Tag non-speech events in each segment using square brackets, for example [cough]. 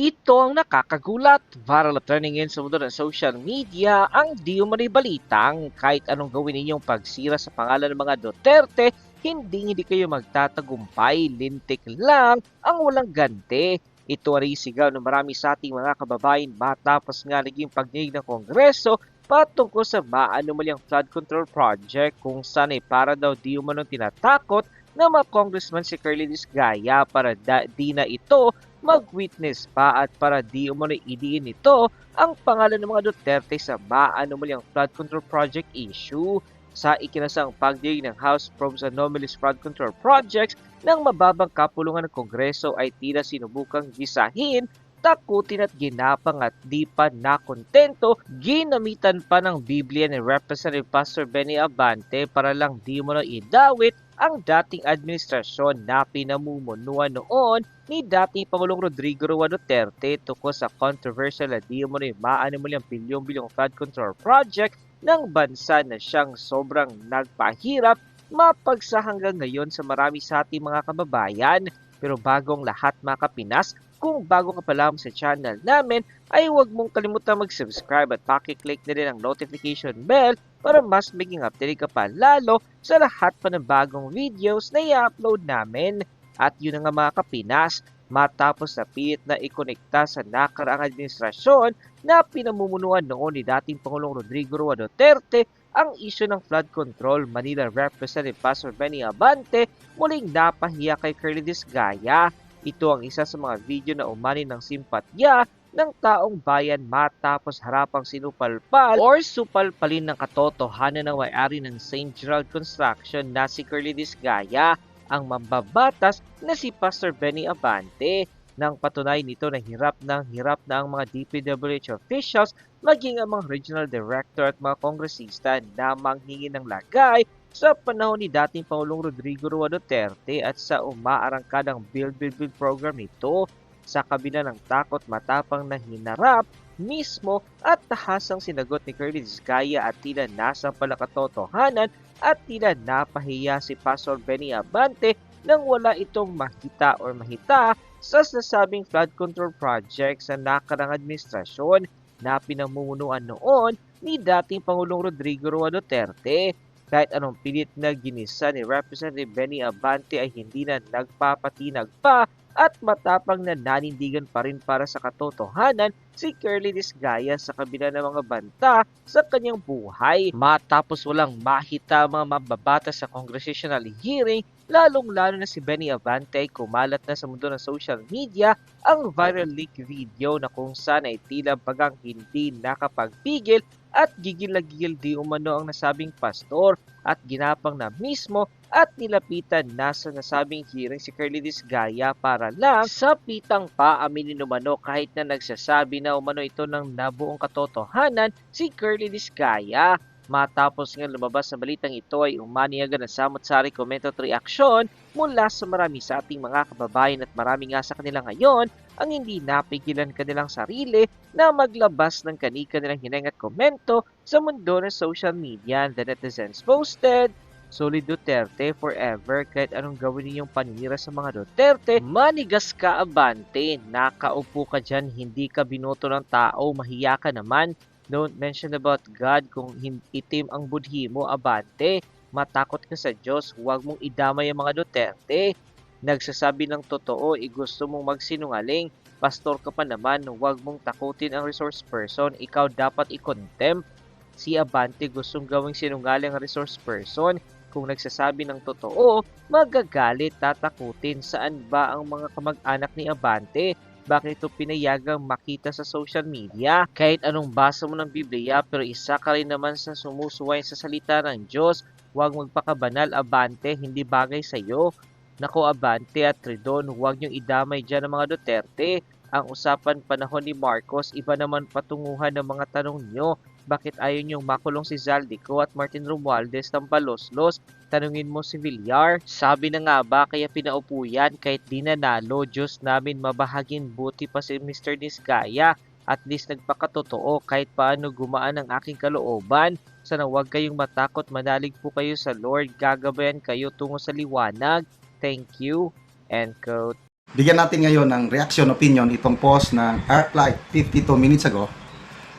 Ito ang nakakagulat. Viral turning in sa mundo ng social media ang di umano'y balitang kahit anong gawin ninyong pagsira sa pangalan ng mga Duterte, hindi hindi kayo magtatagumpay, lintik lang ang walang ganti. Ito ay sigaw ng marami sa ating mga kababayan matapos nga naging pagdinig ng Kongreso patungkol sa maanumalyang flood control project kung saan ay para daw di umanong tinatakot na mga congressman si Curly Disgaya para da- di na ito mag-witness pa at para di umano idiin nito ang pangalan ng mga Duterte sa maanumalyang flood control project issue. Sa ikinasang pagdinig ng House Probes Anomalous Flood Control Projects ng mababang kapulungan ng Kongreso ay tila sinubukang gisahin takutin at ginapang at di pa nakontento, ginamitan pa ng Biblia ni Representative Pastor Benny Abante para lang di mo na idawit ang dating administrasyon na pinamumunuan noon ni dating Pangulong Rodrigo Roa Duterte tungkol sa controversial na di mo na maanimulang bilyong-bilyong flood control project ng bansa na siyang sobrang nagpahirap mapagsa hanggang ngayon sa marami sa ating mga kababayan. Pero bagong lahat mga kapinas, kung bago ka pa lamang sa channel namin, ay huwag mong kalimutan mag-subscribe at pakiclick na rin ang notification bell para mas maging updated ka pa lalo sa lahat pa ng bagong videos na i-upload namin. At yun nga mga kapinas, matapos na pilit na ikonekta sa nakaraang administrasyon na pinamumunuan noon ni dating Pangulong Rodrigo Roa Duterte ang isyu ng flood control, Manila Representative Pastor Benny Abante muling napahiya kay Curly Disgaya ito ang isa sa mga video na umani ng simpatya ng taong bayan matapos harapang sinupalpal or supalpalin ng katotohanan ng may-ari ng St. Gerald Construction na si Curly Disgaya ang mambabatas na si Pastor Benny Abante. Nang patunay nito na hirap ng hirap na ang mga DPWH officials maging ang mga regional director at mga kongresista na manghingi ng lagay sa panahon ni dating Pangulong Rodrigo Roa Duterte at sa umaarangkadang Build Build Build program nito sa kabila ng takot matapang na hinarap mismo at tahasang sinagot ni Curly Disgaya at tila nasang palakatotohanan at tila napahiya si Pastor Benny Abante nang wala itong makita or mahita sa nasabing flood control project sa nakarang administrasyon na pinamumunuan noon ni dating Pangulong Rodrigo Roa Duterte kahit anong pilit na ginisa ni Representative Benny Abante ay hindi na nagpapatinag pa at matapang na nanindigan pa rin para sa katotohanan si Curly Disgaya sa kabila ng mga banta sa kanyang buhay. Matapos walang mahita mga mababata sa congressional hearing, lalong-lalo na si Benny Abante ay kumalat na sa mundo ng social media ang viral leak video na kung saan ay tila bagang hindi nakapagpigil at gigil-gigil di umano ang nasabing pastor at ginapang na mismo at nilapitan na sa nasabing hearing si Curly Disgaya para lang sa pitang pa aminin umano kahit na nagsasabi na umano ito ng nabuong katotohanan si Curly Disgaya. Matapos nga lumabas sa balitang ito ay umaniaga ng samot-sari comment at reaksyon mula sa marami sa ating mga kababayan at marami nga sa kanila ngayon ang hindi napigilan kanilang sarili na maglabas ng kani-kanilang hineng at komento sa mundo ng social media. The netizens posted, Solid Duterte forever. Kahit anong gawin ninyong paninira sa mga Duterte, manigas ka abante, nakaupo ka dyan, hindi ka binoto ng tao, mahiya ka naman, don't mention about God kung itim ang budhi mo abante, matakot ka sa Diyos, huwag mong idamay ang mga Duterte, nagsasabi ng totoo, i gusto mong magsinungaling, pastor ka pa naman, huwag mong takutin ang resource person, ikaw dapat i-contempt, si Abante gustong gawing sinungaling ang resource person, kung nagsasabi ng totoo, magagalit, tatakutin. Saan ba ang mga kamag-anak ni Abante? Bakit ito pinayagang makita sa social media? Kahit anong basa mo ng Biblia, pero isa ka rin naman sa sumusuway sa salita ng Diyos. Huwag magpakabanal, Abante, hindi bagay sa iyo. Nako, Abante at Tridon, huwag niyong idamay dyan ang mga Duterte. Ang usapan panahon ni Marcos, iba naman patunguhan ng mga tanong niyo. Bakit ayaw niyong makulong si Zaldico at Martin Romualdez ng Baloslos? Tanungin mo si Villar. Sabi na nga ba kaya pinaupo yan kahit di nanalo, Diyos namin mabahagin buti pa si Mr. Disgaya. At least nagpakatotoo kahit paano gumaan ang aking kalooban. Sana huwag kayong matakot, manalig po kayo sa Lord, gagabayan kayo tungo sa liwanag. Thank you. End quote. Bigyan natin ngayon ng reaction opinion itong post ng Arclight 52 minutes ago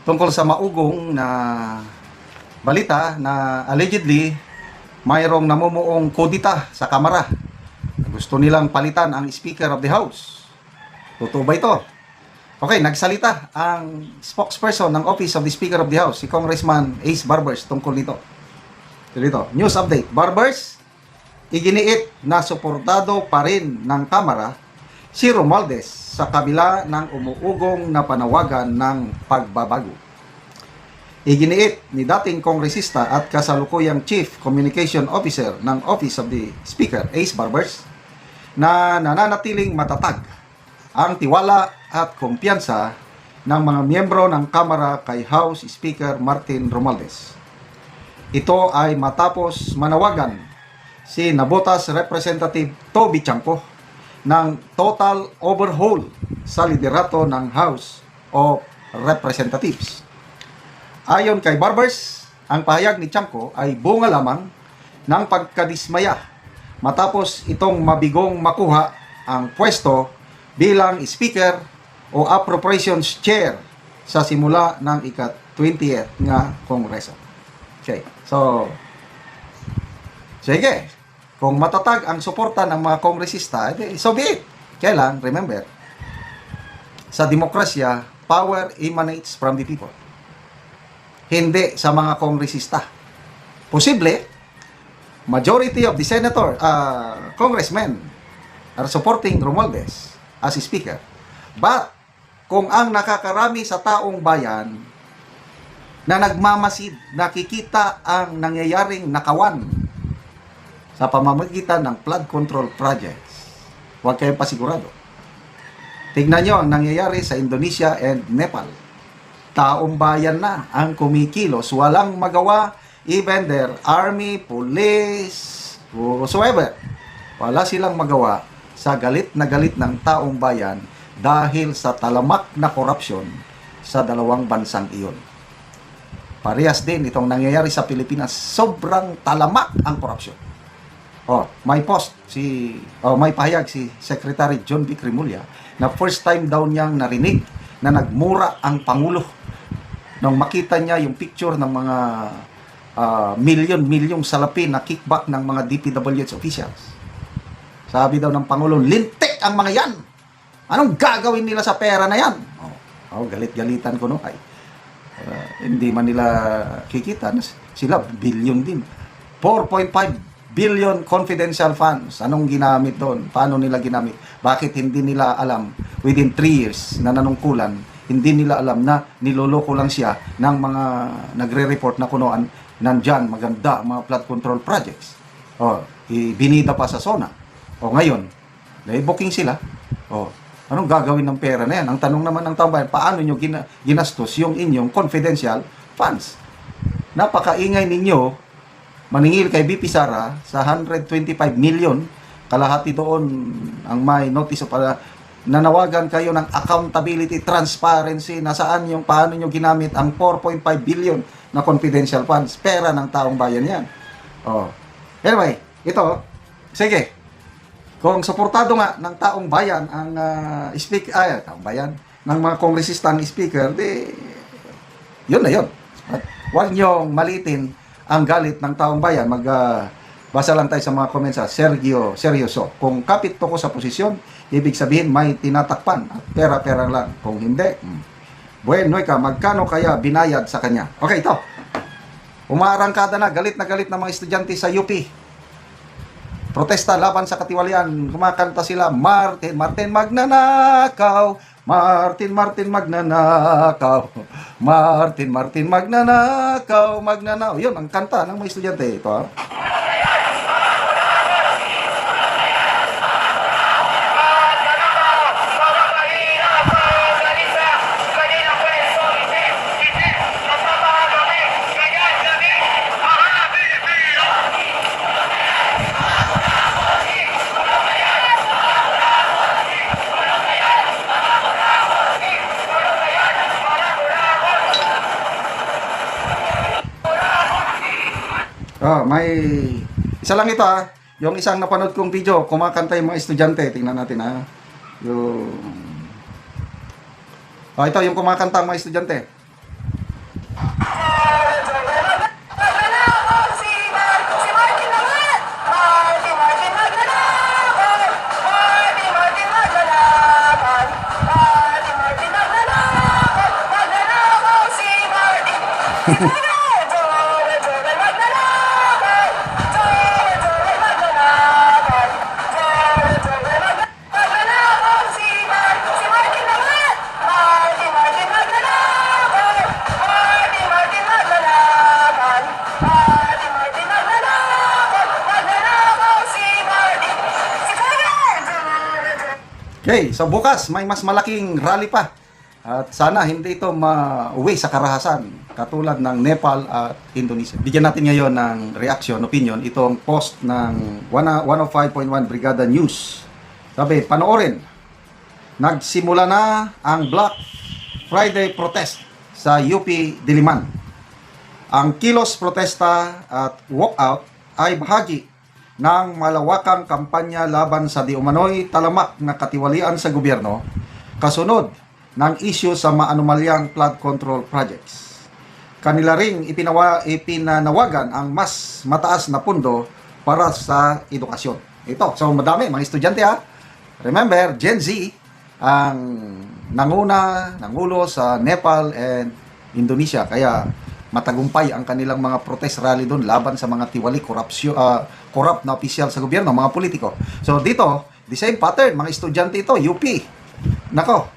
tungkol sa maugong na balita na allegedly mayroong namumuong kodita sa kamara. Gusto nilang palitan ang Speaker of the House. Totoo ba ito? Okay, nagsalita ang spokesperson ng Office of the Speaker of the House, si Congressman Ace Barbers tungkol dito. Dito, news update. Barbers, iginiit na suportado pa rin ng Kamara si Romualdez sa kabila ng umuugong na panawagan ng pagbabago. Iginiit ni dating kongresista at kasalukuyang Chief Communication Officer ng Office of the Speaker, Ace Barbers, na nananatiling matatag ang tiwala at kumpiyansa ng mga miyembro ng Kamara kay House Speaker Martin Romualdez. Ito ay matapos manawagan si Nabotas Representative Toby Chanco ng total overhaul sa liderato ng House of Representatives. Ayon kay Barbers, ang pahayag ni Chanco ay bunga lamang ng pagkadismaya matapos itong mabigong makuha ang pwesto bilang Speaker o Appropriations Chair sa simula ng ika-20th nga Kongreso. Okay, so sige, kung matatag ang suporta ng mga kongresista, edi, so be it. Kailan, remember, sa demokrasya, power emanates from the people. Hindi sa mga kongresista. Posible, majority of the senator, uh, congressmen are supporting Romualdez as speaker. But, kung ang nakakarami sa taong bayan na nagmamasid, nakikita ang nangyayaring nakawan sa pamamagitan ng flood control projects, huwag kayong pasigurado. Tignan nyo ang nangyayari sa Indonesia and Nepal. Taong bayan na ang kumikilos, walang magawa, even their army, police, whatsoever. Wala silang magawa sa galit na galit ng taong bayan dahil sa talamak na korupsyon sa dalawang bansang iyon. Parehas din itong nangyayari sa Pilipinas. Sobrang talamak ang korupsyon. Oh, may post si oh, may pahayag si Secretary John B. Na first time daw niyang narinig na nagmura ang pangulo nung makita niya yung picture ng mga ah, milyon-milyong salapi na kickback ng mga DPWH officials. Sabi daw ng pangulo, lintik ang mga yan. Anong gagawin nila sa pera na yan? Oh, oh galit-galitan ko no. Ay, ah, hindi man nila kikita sila billion din 4.5 billion confidential funds. Anong ginamit doon? Paano nila ginamit? Bakit hindi nila alam? Within 3 years na nanungkulan hindi nila alam na niloloko lang siya ng mga nagre-report na kunoan nandyan. Maganda mga flood control projects. Oh ibinida pa sa SONA o ngayon booking sila. Oh anong gagawin ng pera na yan? Ang tanong naman ng taong bayan paano nyo gina- ginastos yung inyong confidential funds? Napakaingay ninyo maningil kay BP Sara sa 125 million. Kalahati doon ang may notice uh, nanawagan kayo ng accountability transparency. Na saan yung paano nyo ginamit ang 4.5 billion na confidential funds? Pera ng taong bayan yan. Oh. Anyway ito sige. Kung suportado nga ng taong bayan ang uh, speak ay taong bayan ng mga kongresista ang speaker di yun na yun. At huwag nyo malitin ang galit ng taong bayan. Mag, ah, basa lang tayo sa mga comments sa Sergio Seryoso. Kung kapit to ko sa posisyon, ibig sabihin may tinatakpan. At pera-pera lang. Kung hindi, hmm. bueno ka, magkano kaya binayad sa kanya? Okay, ito. Umaarangkada na, galit na galit na mga estudyante sa UP. Protesta laban sa katiwalian. Kumakanta sila, Martin, Martin magnanakaw. Martin, Martin magnanakaw. Martin, Martin magnanakaw, magnanakaw. Yun, ang kanta ng mga estudyante. Ito, ah. Oh, may isa lang ito ah. Yung isang napanood kong video, kumakanta yung mga estudyante. Tingnan natin ah. Yung... Oh, ito, yung kumakanta mga estudyante. Okay, so bukas may mas malaking rally pa. At sana hindi ito ma-uwi sa karahasan katulad ng Nepal at Indonesia. Bigyan natin ngayon ng reaction, opinion, itong post ng 105.1 Brigada News. Sabi, panoorin, nagsimula na ang Black Friday protest sa UP Diliman. Ang kilos protesta at walkout ay bahagi ng malawakang kampanya laban sa di umano'y talamak na katiwalian sa gobyerno kasunod ng issue sa maanumalyang flood control projects. Kanila ring ipinawa, ipinanawagan ang mas mataas na pundo para sa edukasyon. Ito, so madami, mga estudyante ha. Remember, Gen Z ang nanguna, nangulo sa Nepal and Indonesia. Kaya matagumpay ang kanilang mga protest rally doon laban sa mga tiwali, korupsyon, ah, corrupt na opisyal sa gobyerno, mga politiko. So dito, the same pattern, mga estudyante ito, UP. Nako,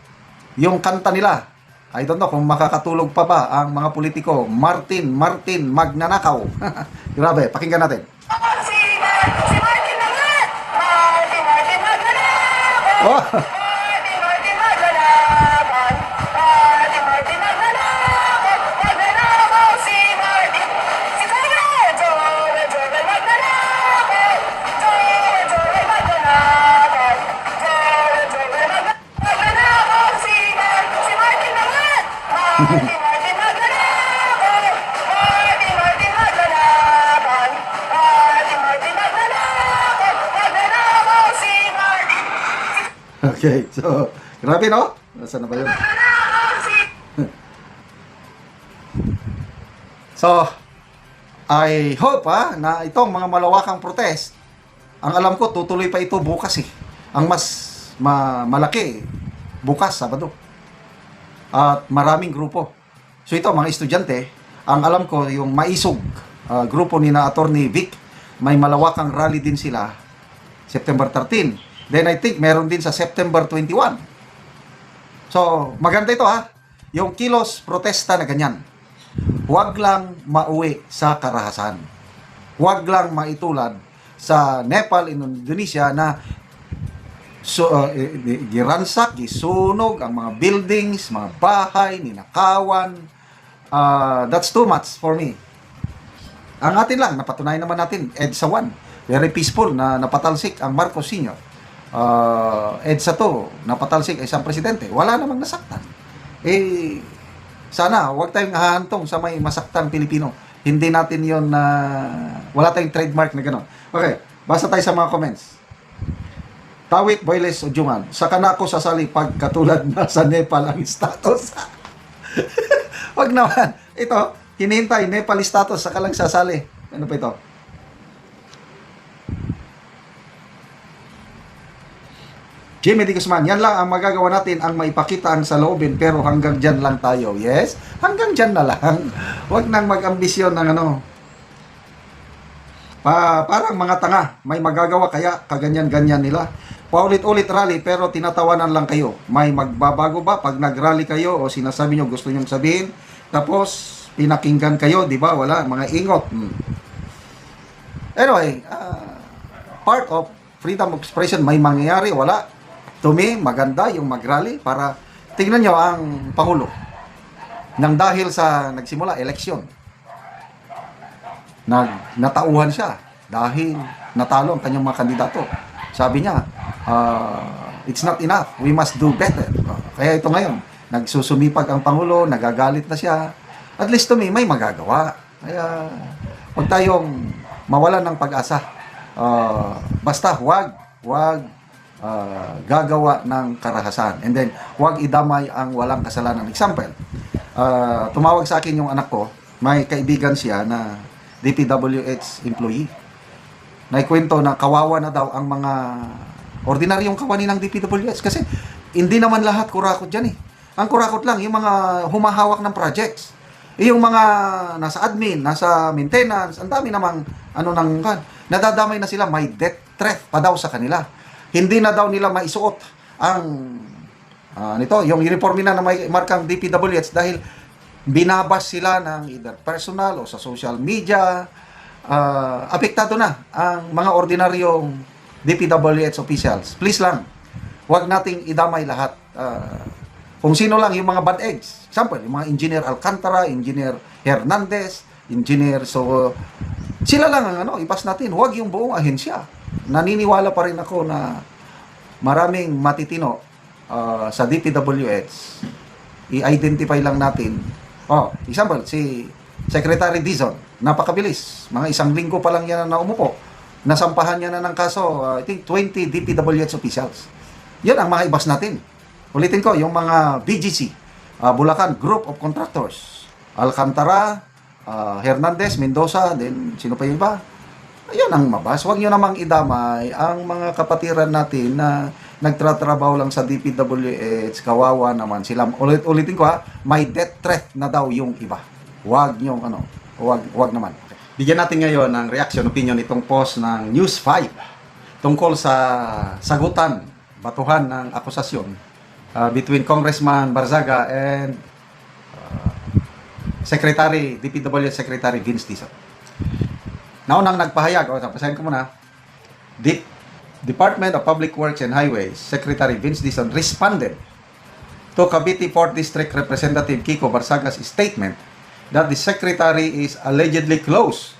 yung kanta nila, I don't know kung makakatulog pa ba ang mga politiko, Martin, Martin, magnanakaw. [laughs] Grabe, pakinggan natin. Oh, [laughs] okay, so, grabe no? Nasaan na ba yun? [laughs] So, I hope ha, na itong mga malawakang protest, ang alam ko, tutuloy pa ito bukas eh. Ang mas ma- malaki, bukas, Sabado. At maraming grupo. So ito, mga estudyante, ang alam ko, yung maisog, ah, grupo ni na Attorney Vic, may malawakang rally din sila, September 13. Then I think meron din sa September 21. So, maganda ito ha. Yung kilos protesta na ganyan huwag lang mauwi sa karahasan. Huwag lang maitulad sa Nepal, Indonesia na so, uh, giransak, gisunog ang mga buildings, mga bahay, ninakawan. Uh, that's too much for me. Ang atin lang, napatunayan naman natin, EDSA 1, very peaceful na napatalsik ang Marcos Sr. Uh, EDSA 2, napatalsik isang presidente. Wala namang nasaktan. Eh, sana huwag tayong hahantong sa may masaktang Pilipino. Hindi natin yon na wala tayong trademark na gano'n. Okay, basa tayo sa mga comments. Tawit Boyles Ujungan, sa kana ko sasali pag katulad na sa Nepal ang status. [laughs] Wag naman. Ito, hinihintay Nepal status sa lang sasali. Ano pa ito? Jimmy D. Yan lang ang magagawa natin ang maipakita ang saloobin pero hanggang dyan lang tayo. Yes? Hanggang dyan na lang. [laughs] Huwag nang mag-ambisyon ng ano. Pa, parang mga tanga, may magagawa kaya kaganyan-ganyan nila. Paulit-ulit rally pero tinatawanan lang kayo. May magbabago ba pag nag-rally kayo o sinasabi nyo gusto nyong sabihin? Tapos pinakinggan kayo, di ba? Wala, mga ingot. Hmm. Anyway, ah, part of freedom of expression may mangyayari, wala. To me, maganda yung mag-rally para tingnan nyo ang Pangulo. Nang dahil sa nagsimula, eleksyon. Nag, natauhan siya dahil natalo ang kanyang mga kandidato. Sabi niya, ah, it's not enough. We must do better. Kaya ito ngayon, nagsusumipag ang Pangulo, nagagalit na siya. At least to me, may magagawa. Kaya, huwag tayong mawalan ng pag-asa. Ah, basta, huwag, huwag ah, gagawa ng karahasan. And then, huwag idamay ang walang kasalanan. Example, ah, tumawag sa akin yung anak ko, may kaibigan siya na DPWH employee. Naikwento na kawawa na daw ang mga ordinaryong kawani ng DPWH kasi hindi naman lahat kurakot dyan eh. Ang kurakot lang, yung mga humahawak ng projects. Yung mga nasa admin, nasa maintenance, ang dami namang ano nang kan. Nadadamay na sila, may death threat pa daw sa kanila. Hindi na daw nila maisuot ang ah, nito, yung uniform nila na may markang DPWH dahil binabas sila ng either personal o sa social media. Ah, apektado na ang mga ordinaryong DPWH officials. Please lang, huwag nating idamay lahat. Ah, kung sino lang yung mga bad eggs. Example, yung mga engineer Alcantara, engineer Hernandez, engineer so sila lang ang ano, ipas natin. Huwag yung buong ahensya. Naniniwala pa rin ako na maraming matitino ah, sa DPWH. I-identify lang natin. Oh, example, si Secretary Dizon, napakabilis. Mga isang linggo pa lang yan na umupo. Nasampahan niya na ng kaso, ah, I think 20 DPWH officials. Yan ang mga ibas natin. Ulitin ko, yung mga BGC, ah, Bulacan Group of Contractors, Alcantara, ah, Hernandez, Mendoza, then sino pa yung iba? Ayun ang mabas. Huwag nyo namang idamay ang mga kapatiran natin na nagtratrabaho lang sa DPWH, kawawa naman sila. Ulit, ulitin ko ha, may death threat na daw yung iba. Huwag nyo, ano, huwag, huwag naman. Bigyan natin ngayon ng reaction, opinion itong post ng News 5 tungkol sa sagutan, batuhan ng akusasyon uh, between Congressman Barzaga and uh, Secretary, DPW Secretary Vince Dizon. Naunang nagpahayag, o tapasahin ko muna, Di- Department of Public Works and Highways Secretary Vince Dizon responded to Cavite 4th District Representative Kiko Barsaga's statement that the Secretary is allegedly close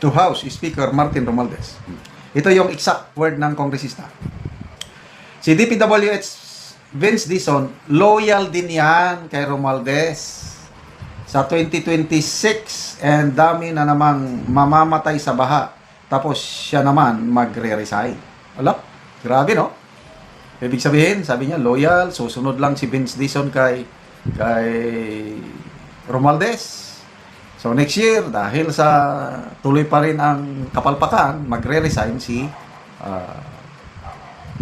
to House Speaker Martin Romualdez. Ito yung exact word ng kongresista. Si DPWH Vince Dizon, loyal din yan kay Romualdez sa 2026 and dami na namang mamamatay sa baha. Tapos siya naman magre-resign. Wala, grabe no? Ibig sabihin, sabi niya, loyal, susunod lang si Vince Dizon kay, kay Romualdez. So next year, dahil sa tuloy pa rin ang kapalpakan, magre-resign si ah,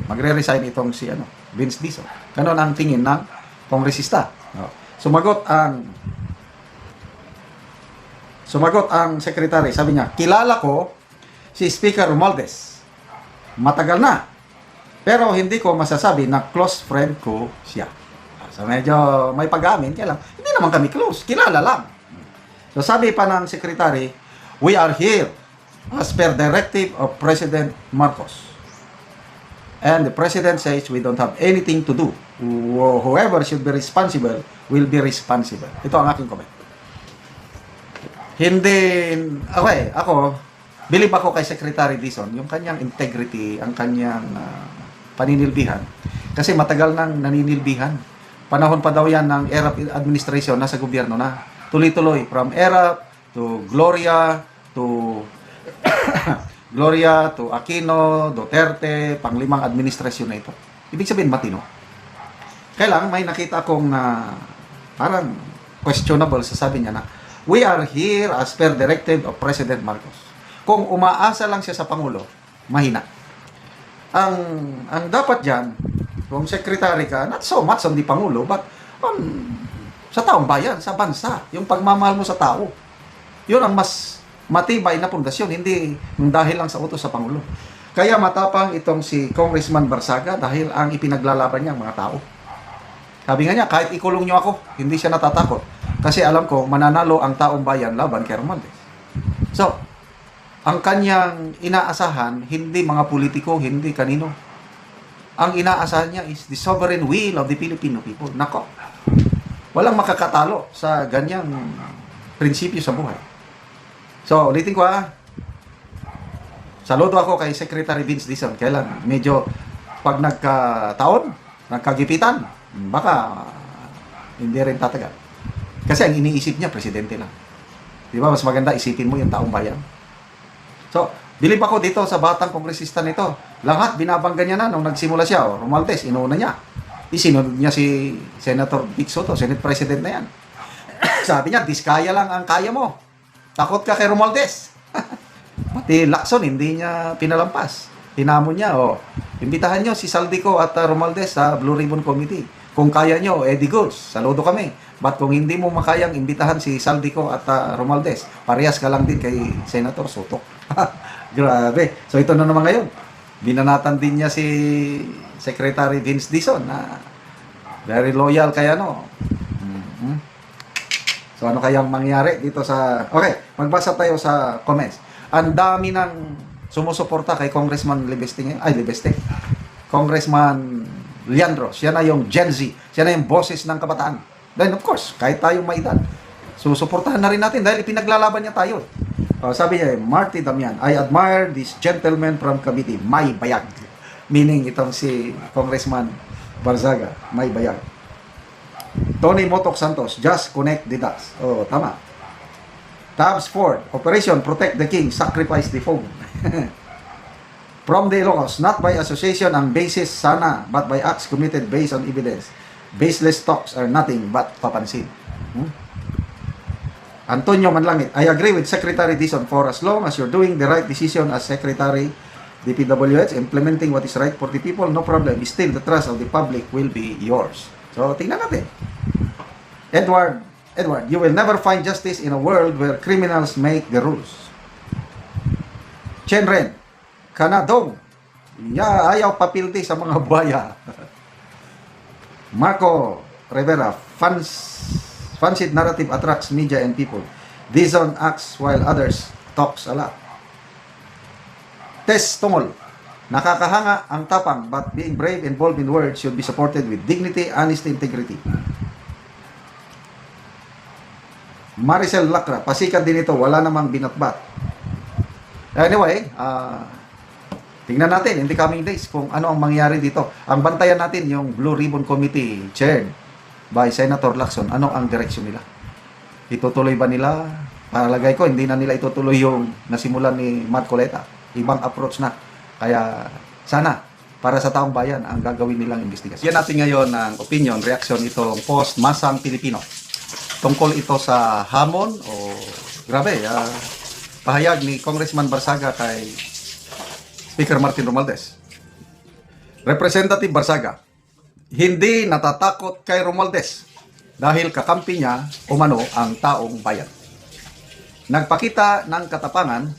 magre-resign itong si ano, Vince Dizon. Ganon ang tingin ng kongresista. No. Sumagot ang Sumagot ang sekretary, sabi niya, kilala ko si Speaker Romualdez. Matagal na. Pero hindi ko masasabi na close friend ko siya. So medyo may pag-amin, kaya lang, hindi naman kami close, kilala lang. So sabi pa ng secretary, we are here as per directive of President Marcos. And the President says we don't have anything to do. Wh- Whoever should be responsible will be responsible. Ito ang aking comment. Hindi, okay, ako, believe ako kay Secretary Dizon, yung kanyang integrity, ang kanyang ah, paninilbihan. Kasi matagal nang naninilbihan. Panahon pa daw yan ng ERAP administration, nasa gobyerno na. Tuloy-tuloy, from ERAP to Gloria to [coughs] Gloria to Aquino, Duterte, panglimang administrasyon na ito. Ibig sabihin, matino. Kaya lang, may nakita akong na parang questionable sa sabi niya na we are here as per directive of President Marcos. Kung umaasa lang siya sa Pangulo, mahina. Ang ang dapat diyan, kung secretary ka, not so much on the Pangulo, but on, sa taong bayan, sa bansa, yung pagmamahal mo sa tao. Yun ang mas matibay na pundasyon, hindi dahil lang sa utos sa Pangulo. Kaya matapang itong si Congressman Barsaga dahil ang ipinaglalaban niya ang mga tao. Sabi nga niya, kahit ikulong niyo ako, hindi siya natatakot. Kasi alam ko, mananalo ang taong bayan laban kay Romualdez. So, ang kanyang inaasahan, hindi mga politiko, hindi kanino. Ang inaasahan niya is the sovereign will of the Filipino people. Nako, walang makakatalo sa ganyang prinsipyo sa buhay. So, ulitin ko ah. Saludo ako kay Secretary Vince Dizon. Kailan medyo pag nagkataon, nagkagipitan, baka hindi rin tatagal. Kasi ang iniisip niya, presidente lang. Di ba? Mas maganda isipin mo yung taong bayan. So, bilib ako dito sa batang kongresista nito. Lahat binabangga niya na nung nagsimula siya. O, Romualdez, inuuna niya. Isinunod niya si Senator Vic Soto, Senate President na yan. [coughs] Sabi niya, diskaya lang ang kaya mo. Takot ka kay Romualdez. [laughs] Pati Lacson, hindi niya pinalampas. Hinamon niya, o, imbitahan niyo si Saldico at uh, Romualdez sa Blue Ribbon Committee. Kung kaya niyo, Eddie Goods, saludo kami. But kung hindi mo makayang imbitahan si Saldico at uh, Romualdez, parehas ka lang din kay Senator Soto. [laughs] Grabe. So ito na naman ngayon. Binanatan din niya si Secretary Vince Dizon na very loyal kay ano. Mhm. So ano kayang mangyari dito sa Okay, magbasa tayo sa comments. Ang dami ng sumusuporta kay Congressman Libesting ay Libesting. Congressman Leandro, siya na yung Gen Z, siya na yung boses ng kabataan. Then of course, kahit tayong may edad, susuportahan na rin natin dahil ipinaglalaban niya tayo. Oh, sabi niya, Marty Damian, I admire this gentleman from Cavite, may bayag. Meaning itong si Congressman Barzaga, may bayag. Tony Motok Santos, just connect the dots. Oh, tama. Tabs Ford, Operation Protect the King, Sacrifice the Phone. [laughs] From the Ilocos, not by association ang basis sana, but by acts committed based on evidence. Baseless talks are nothing but papansin. Hmm? Antonio Manlangit, I agree with Secretary Dizon for as long as you're doing the right decision as Secretary DPWH, implementing what is right for the people, no problem. Still, the trust of the public will be yours. So, tingnan natin. Edward, Edward, you will never find justice in a world where criminals make the rules. Chenren, Kanadong, ya, ayaw papilti sa mga buhaya. [laughs] Marco Rivera, fans, fancied narrative attracts media and people. Dizon acts while others talks a lot. Tess Tungol, nakakahanga ang tapang but being brave and bold in words should be supported with dignity, honesty, integrity. Maricel Lacra, pasikat din ito, wala namang binatbat. Anyway, ah tingnan natin in the coming days kung ano ang mangyari dito. Ang bantayan natin yung Blue Ribbon Committee chaired by Senator Lacson. Ano ang direksyon nila? Itutuloy ba nila? Palagay ko, hindi na nila itutuloy yung nasimulan ni Matt Coleta. Ibang approach na. Kaya sana para sa taong bayan ang gagawin nilang investigasyon. Yan natin ngayon ang opinion, reaction itong post Masang Pilipino. Tungkol ito sa hamon o grabe, ah, pahayag ni Congressman Barsaga kay Speaker Martin Romualdez. Representative Barsaga, hindi natatakot kay Romualdez dahil kakampi niya umano ang taong bayan. Nagpakita ng katapangan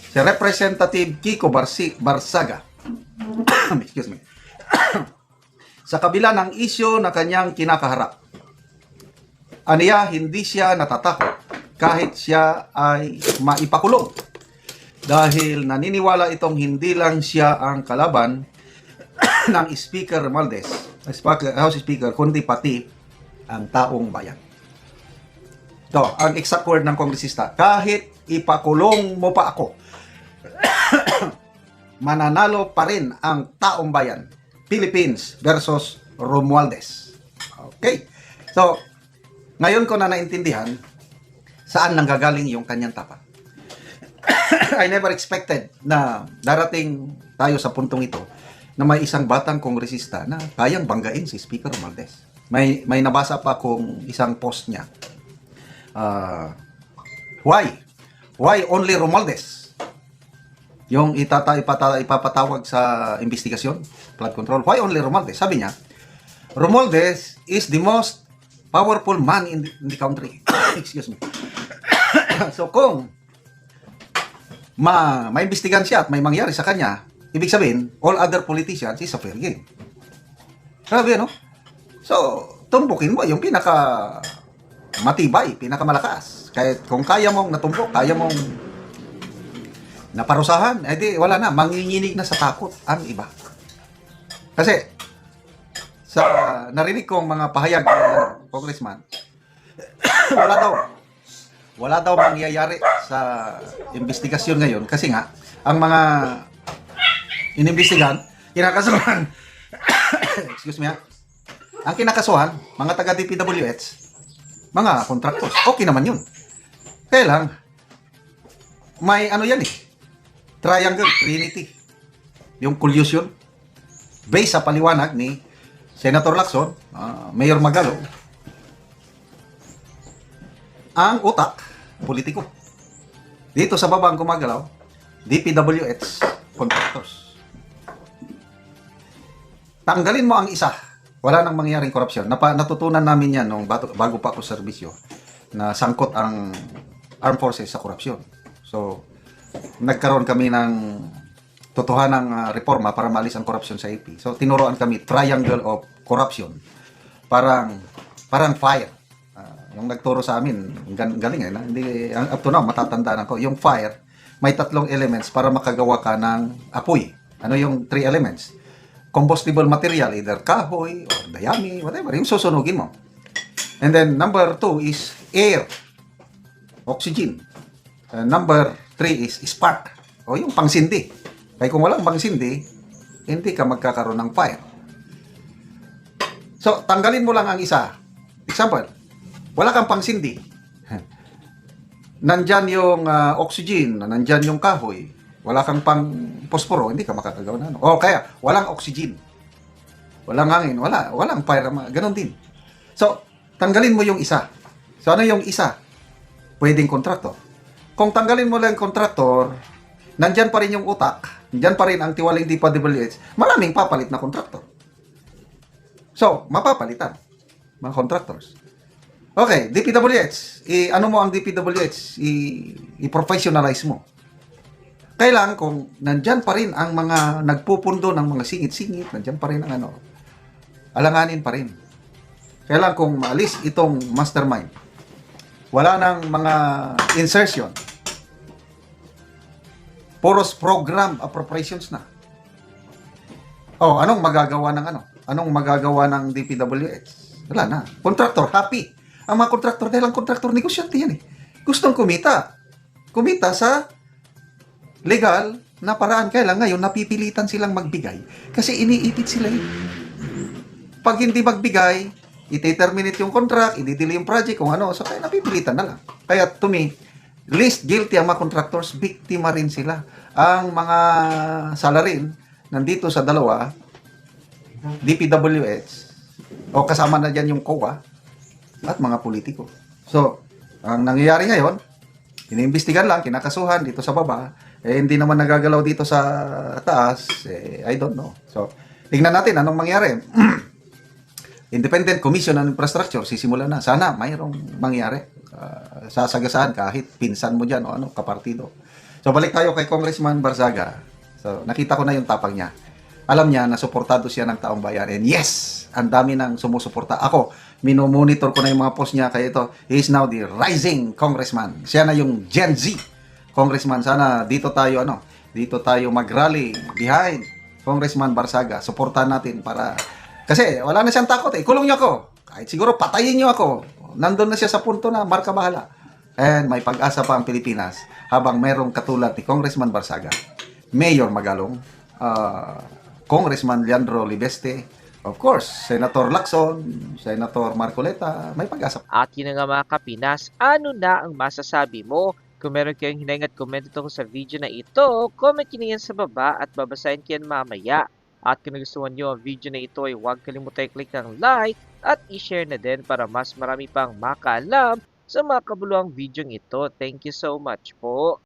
si Representative Kiko Barsi, Barsaga. [coughs] Excuse me. [coughs] sa kabila ng isyo na kanyang kinakaharap. Aniya, hindi siya natatakot kahit siya ay maipakulong dahil naniniwala itong hindi lang siya ang kalaban [coughs] ng Speaker Speaker- House Speaker, kundi pati ang taong bayan. Ito, ang exact word ng kongresista, kahit ipakulong mo pa ako, [coughs] mananalo pa rin ang taong bayan. Philippines versus Romualdez. Okay. So, ngayon ko na naintindihan saan nanggagaling yung kanyang tapat. [coughs] I never expected na darating tayo sa puntong ito na may isang batang kongresista na kayang banggain si Speaker Romualdez. May may nabasa pa kung isang post niya. Ah, why? Why only Romualdez? Yung itata, ipata, ipapatawag sa investigasyon, flood control. Why only Romualdez? Sabi niya, Romualdez is the most powerful man in the, in the country. [coughs] Excuse me. [coughs] so kung ma maimbestigan siya at may mangyari sa kanya, ibig sabihin, all other politicians is a fair game. Grabe, no? So, tumbukin mo yung pinaka matibay, pinakamalakas. Kahit kung kaya mong natumbok, kaya mong naparusahan, edi wala na, manginginig na sa takot ang iba. Kasi, sa narinig kong mga pahayag ng congressman, [coughs] wala daw, wala daw mangyayari sa investigasyon ngayon kasi nga, ang mga inimbestigahan, kinakasuhan, [coughs] excuse me ha, ang kinakasuhan, mga taga DPWH, mga contractors, okay naman yun. Kaya lang, may ano yan eh, triangle, trinity. yung collusion, based sa paliwanag ni Senator Lacson, ah, Mayor Magalo, ang utak, politiko. Dito sa baba ang gumagalaw, DPWH contractors. Tanggalin mo ang isa, wala nang mangyaring korupsyon. Napa, natutunan namin yan nung bago, pa ako serbisyo na sangkot ang armed forces sa korupsyon. So, nagkaroon kami ng totohanang ah, reforma para maalis ang korupsyon sa AP. So, tinuruan kami triangle of corruption. Parang parang fire. Yung nagturo sa amin, gan- galing eh. Na, hindi, up to now, matatandaan ko. Yung fire, may tatlong elements para makagawa ka ng apoy. Ano yung three elements? Combustible material, either kahoy or dayami, whatever. Yung susunugin mo. And then, number two is air. Oxygen. Uh, number three is spark. O yung pangsindi. Kaya kung walang pangsindi, hindi ka magkakaroon ng fire. So, tanggalin mo lang ang isa. Example, wala kang pangsindi. Nandyan yung ah, oxygen, nandyan yung kahoy, wala kang pang posporo, hindi ka makakagawa na. ano. O kaya, walang oxygen. Walang hangin, wala, walang fire, ganun din. So, tanggalin mo yung isa. So, ano yung isa? Pwedeng kontraktor. Kung tanggalin mo lang kontraktor, nandyan pa rin yung utak, nandyan pa rin ang tiwaling DPWH, maraming papalit na kontraktor. So, mapapalitan. Mga contractors. Okay, DPWH. I, ano mo ang DPWH? I, i-professionalize mo. Kailangan kung nandyan pa rin ang mga nagpupundo ng mga singit-singit, nandyan pa rin ang ano, alanganin pa rin. Kailangan kung maalis itong mastermind, wala nang mga insertion. Puros program appropriations na. Oh, anong magagawa ng ano? Anong magagawa ng DPWH? Wala na. Contractor, happy. Ang mga contractor, dahil ang contractor, negosyante yan eh. Gustong kumita. Kumita sa legal na paraan. Kaya lang ngayon, napipilitan silang magbigay. Kasi iniipit sila eh. Pag hindi magbigay, iti-terminate yung contract, i-delay yung project, kung ano. So, kaya napipilitan na lang. Kaya to me, least guilty ang mga contractors, biktima rin sila. Ang mga salarin, nandito sa dalawa, DPWH, o kasama na dyan yung COA, at mga politiko. So, ang nangyayari ngayon, iniimbestigan lang, kinakasuhan dito sa baba, eh hindi naman nagagalaw dito sa taas, eh, I don't know. So, tingnan natin anong mangyari. [clears throat] Independent Commission on Infrastructure, sisimula na. Sana mayroong mangyari. Uh, sasagasaan kahit pinsan mo dyan o ano, kapartido. So, balik tayo kay Congressman Barzaga. So, nakita ko na yung tapang niya. Alam niya na suportado siya ng taong bayan. And yes, ang dami nang sumusuporta. Ako, minomonitor ko na yung mga post niya. Kaya ito, he is now the rising congressman. Siya na yung Gen Z congressman. Sana dito tayo, ano, dito tayo mag-rally behind Congressman Barsaga. Suportahan natin para... Kasi wala na siyang takot eh. Kulong niyo ako. Kahit siguro patayin niyo ako. Nandun na siya sa punto na marka bahala. And may pag-asa pa ang Pilipinas habang merong katulad ni Congressman Barsaga, Mayor Magalong, ah, Congressman Leandro Libeste, of course, Senator Lacson, Senator Marcoleta, may pag-asa At yun nga mga kapinas, ano na ang masasabi mo? Kung meron kayong hinahing at comment tungkol sa video na ito, comment nyo yan sa baba at babasahin ko mamaya. At kung nagustuhan nyo ang video na ito ay huwag kalimutan i-click ang like at i-share na din para mas marami pang makaalam sa mga kabuluhang video ito. Thank you so much po.